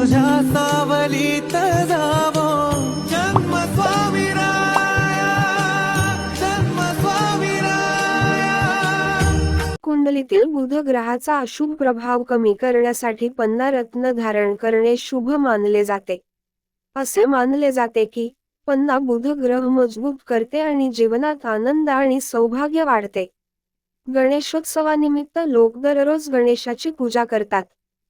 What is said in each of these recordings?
तुझ्या सावलीत जावो. जन्म स्वामी जन्म स्वामी कुंडलीतील बुध ग्रहाचा अशुभ प्रभाव कमी करण्यासाठी पन्ना रत्न धारण करणे शुभ मानले जाते. असे मानले जाते की पन्ना बुध ग्रह मजबूत करते आणि जीवनात आनंद आणि सौभाग्य वाढते. गणेशोत्सवानिमित्त लोक दररोज गणेशाची पूजा करतात.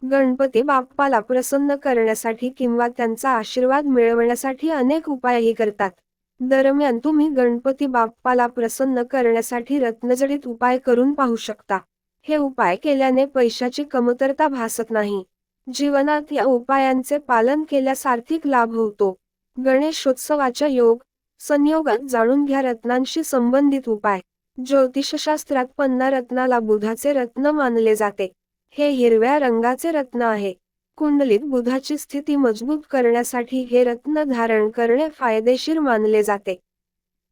गणपती बाप्पाला प्रसन्न करण्यासाठी किंवा त्यांचा आशीर्वाद मिळवण्यासाठी अनेक उपायही करतात. दरम्यान तुम्ही गणपती बाप्पाला प्रसन्न करण्यासाठी रत्नजडित उपाय करून पाहू शकता. हे उपाय केल्याने पैशाची कमतरता भासत नाही. जीवनात या उपायांचे पालन केल्यास आर्थिक लाभ होतो. गणेशोत्सवाच्या योग संयोगात जाणून घ्या रत्नांशी संबंधित उपाय. ज्योतिषशास्त्रात पन्ना रत्नाला बुधाचे रत्न मानले जाते. हे हिरव्या रंगाचे रत्न आहे. कुंडलीत बुधाची स्थिती मजबूत करण्यासाठी हे रत्न धारण करणे फायदेशीर मानले जाते.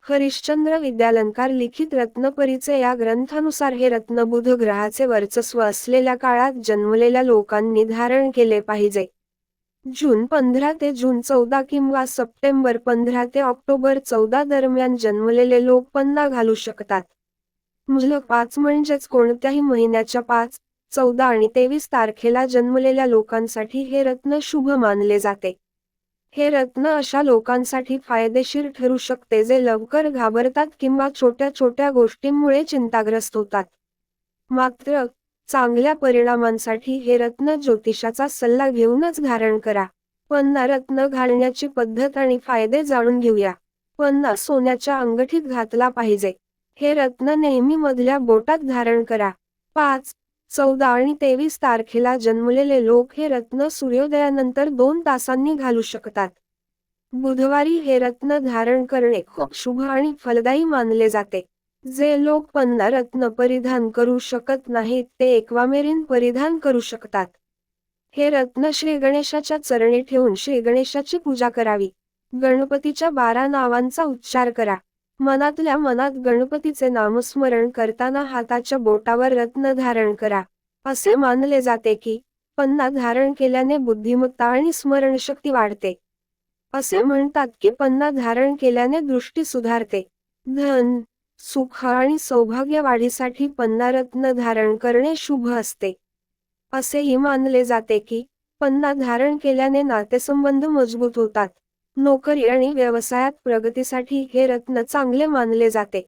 हरिश्चंद्र विद्यालंकार लिखित रत्नपरीचे या ग्रंथानुसार हे रत्न बुध ग्रहाचे वर्चस्व असलेल्या काळात जन्मलेल्या लोकांनी धारण केले पाहिजे. जून पंधरा ते जून चौदा किंवा सप्टेंबर पंधरा ते ऑक्टोबर चौदा दरम्यान जन्मलेले लोक पन्ना घालू शकतात. मुलं पाच म्हणजेच कोणत्याही महिन्याच्या पाच चौदा आणि तेवीस तारखेला जन्मलेल्या लोकांसाठी हे रत्न शुभ मानले जाते. हे रत्न अशा लोकांसाठी फायदेशीर ठरू शकते जे लवकर घाबरतात किंवा छोट्या छोट्या गोष्टींमुळे चिंताग्रस्त होतात. मात्र चांगल्या परिणामांसाठी हे रत्न ज्योतिषाचा सल्ला घेऊनच धारण करा. पन्ना रत्न घालण्याची पद्धत आणि फायदे जाणून घेऊया. पन्ना सोन्याच्या अंगठीत घातला पाहिजे. हे रत्न नेहमी मधल्या बोटात धारण करा. पाच चौदा आणि तेवीस तारखेला जन्मलेले लोक हे रत्न सूर्योदयानंतर दोन तासांनी घालू शकतात. बुधवारी हे रत्न धारण करणे खूप शुभ आणि फलदायी मानले जाते. जे लोक पन्ना रत्न परिधान करू शकत नाहीत ते एकवामेरीन परिधान करू शकतात. हे रत्न श्री गणेशाच्या चरणी ठेवून श्री गणेशाची पूजा करावी. गणपतीच्या बारा नावांचा उच्चार करा. मनातल्या मनात गणपतीचे नामस्मरण करताना हाताच्या बोटावर रत्न धारण करा. असे मानले जाते की पन्ना धारण केल्याने बुद्धिमत्ता आणि स्मरणशक्ती वाढते. असे म्हणतात की पन्ना धारण केल्याने दृष्टी सुधारते. धन सुख आणि सौभाग्य वाढीसाठी पन्ना रत्न धारण करणे शुभ असते. असेही मानले जाते की पन्ना धारण केल्याने नातेसंबंध मजबूत होतात. नोकरी आणि व्यवसायात प्रगतीसाठी हे रत्न चांगले मानले जाते.